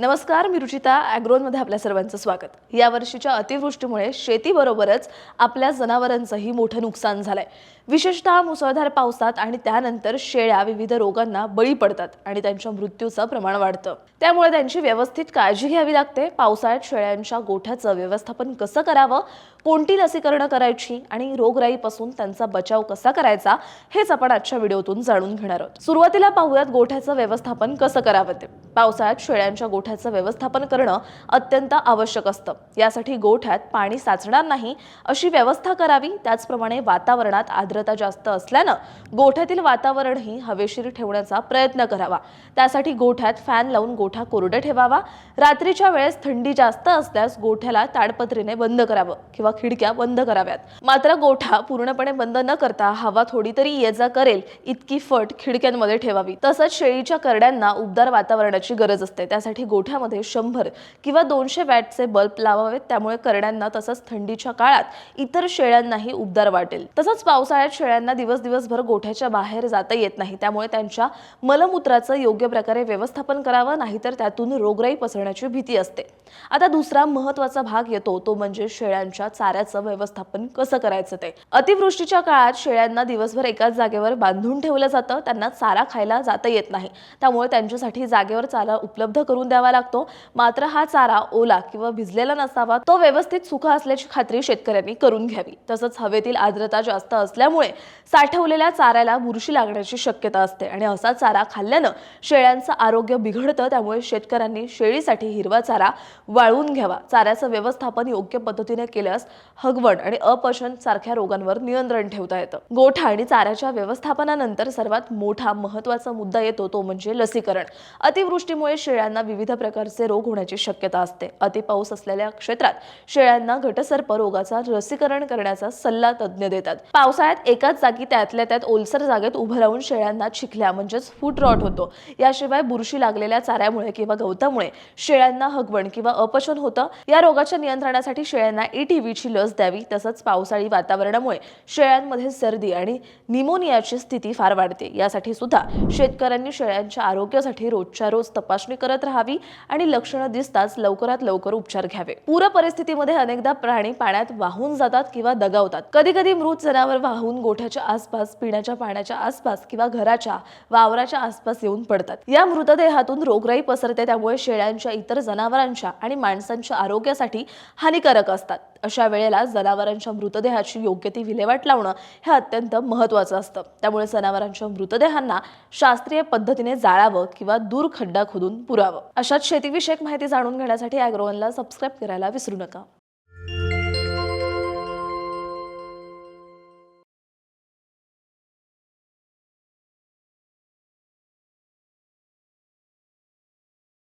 नमस्कार मी रुचिता ॲग्रोनमध्ये आपल्या सर्वांचं स्वागत. या वर्षीच्या अतिवृष्टीमुळे शेतीबरोबरच आपल्या जनावरांचंही मोठं नुकसान झालंय. विशेषतः मुसळधार पावसात आणि त्यानंतर शेळ्या विविध रोगांना बळी पडतात आणि त्यांच्या मृत्यूचं प्रमाण वाढतं. त्यामुळे त्यांची व्यवस्थित काळजी घ्यावी लागते. पावसाळ्यात शेळ्यांच्या गोठ्याचं व्यवस्थापन कसं करावं कोणती लसीकरणं करायची आणि रोगराईपासून त्यांचा बचाव कसा करायचा हेच आपण आजच्या व्हिडिओतून जाणून घेणार आहोत. सुरुवातीला पाहूयात गोठ्याचं व्यवस्थापन कसं करावं ते. पावसाळ्यात शेळ्यांच्या गोठ्याचं व्यवस्थापन करणं अत्यंत आवश्यक असतं. यासाठी गोठ्यात पाणी साचणार नाही अशी व्यवस्था करावी त्याचप्रमाणे वातावरणात आर्द्रता जास्त असल्यानं गोठ्यातील वातावरणही हवेशीर ठेवण्याचा प्रयत्न करावा. त्यासाठी गोठ्यात फॅन लावून गोठा कोरडे ठेवावा. रात्रीच्या वेळेस थंडी जास्त असल्यास गोठ्याला ताडपत्रीने बंद करावं किंवा खिडक्या बंद कराव्यात. मात्र गोठा पूर्णपणे बंद न करता हवा थोडी तरी ये जा करेल इतकी फट खिडक्यांमध्ये ठेवावी. तसंच शेळीच्या करड्यांना उबदार वातावरणाची गरज असते. त्यासाठी गोठ्यामध्ये शंभर किंवा दोनशे वॅटचे बल्ब लावावेत त्यामुळे करड्यांना तसंच थंडीच्या काळात इतर शेळ्यांनाही उबदार वाटेल. तसंच पावसाळ्यात शेळ्यांना दिवस दिवसभर गोठ्याच्या बाहेर जाता येत नाही त्यामुळे त्यांच्या मलमूत्राचं योग्य प्रकारे व्यवस्थापन करावं नाहीतर त्यातून रोगराई पसरण्याची भीती असते. आता दुसरा महत्त्वाचा भाग येतो तो म्हणजे शेळ्यांच्या चाऱ्याचं व्यवस्थापन कसं करायचं ते. अतिवृष्टीच्या काळात शेळ्यांना दिवसभर एकाच जागेवर बांधून ठेवलं जातं त्यांना चारा खायला जाता येत नाही. त्यामुळे त्यांच्यासाठी जागेवर चारा उपलब्ध करून द्यावा द्यावा लागतो. मात्र हा चारा ओला किंवा भिजलेला नसावा तो व्यवस्थित सुका असल्याची खात्री शेतकऱ्यांनी करून घ्यावी. तसंच हवेतील आर्द्रता जास्त असल्यामुळे साठवलेल्या चाऱ्याला बुरशी लागण्याची शक्यता असते आणि असा चारा खाल्ल्यानं शेळ्यांचं आरोग्य बिघडतं त्यामुळे शेतकऱ्यांनी शेळीसाठी हिरवा चारा वाळवून घ्यावा. चाऱ्याचं व्यवस्थापन योग्य पद्धतीने केल्यास हगवण आणि अपचन सारख्या रोगांवर नियंत्रण ठेवता येतं. गोठा आणि चाऱ्याच्या व्यवस्थापनानंतर सर्वात मोठा महत्त्वाचा मुद्दा येतो तो म्हणजे लसीकरण. अतिवृष्टीमुळे शेळ्यांना विविध प्रकारचे रोग होण्याची शक्यता असते. अतिपाऊस असलेल्या क्षेत्रात शेळ्यांना घटसर्प रोगाचा लसीकरण करण्याचा सल्ला तज्ज्ञ देतात. पावसाळ्यात एकाच जागी त्यातल्या त्यात ओलसर जागेत उभं राहून शेळ्यांना चिखल्या म्हणजेच फूट रॉट होतो. याशिवाय बुरशी लागलेल्या चाऱ्यामुळे किंवा गवतामुळे शेळ्यांना हगवण किंवा अपचन होतं. या रोगाच्या नियंत्रणासाठी शेळ्यांना ईटीव्हीची लस द्यावी तसंच पावसाळी वातावरणामुळे शेळ्यांमध्ये सर्दी आणि निमोनियाची स्थिती फार वाढते. यासाठी सुद्धा शेतकऱ्यांनी शेळ्यांच्या आरोग्यासाठी रोजच्या रोज तपासणी करत राहावी. आणि लक्षणं दिसताच लवकरात लवकर उपचार घ्यावे. पूर परिस्थितीमध्ये अनेकदा प्राणी पाण्यात वाहून जातात किंवा दगावतात. कधी कधी मृत जनावर वाहून गोठ्याच्या आसपास पिण्याच्या पाण्याच्या आसपास किंवा घराच्या वावराच्या आसपास येऊन पडतात. या मृतदेहातून रोगराई पसरते त्यामुळे शेळ्यांच्या इतर जनावरांच्या आणि माणसांच्या आरोग्यासाठी हानिकारक असतात. अशा वेळेला जनावरांच्या मृतदेहाची योग्य ती विल्हेवाट लावणं हे अत्यंत महत्त्वाचं असतं. त्यामुळे जनावरांच्या मृतदेहांना शास्त्रीय पद्धतीने जाळावं किंवा दूर खड्डा खोदून पुरावं. अशाच शेतीविषयक माहिती जाणून घेण्यासाठी अॅग्रोवनला सबस्क्राईब करायला विसरू नका.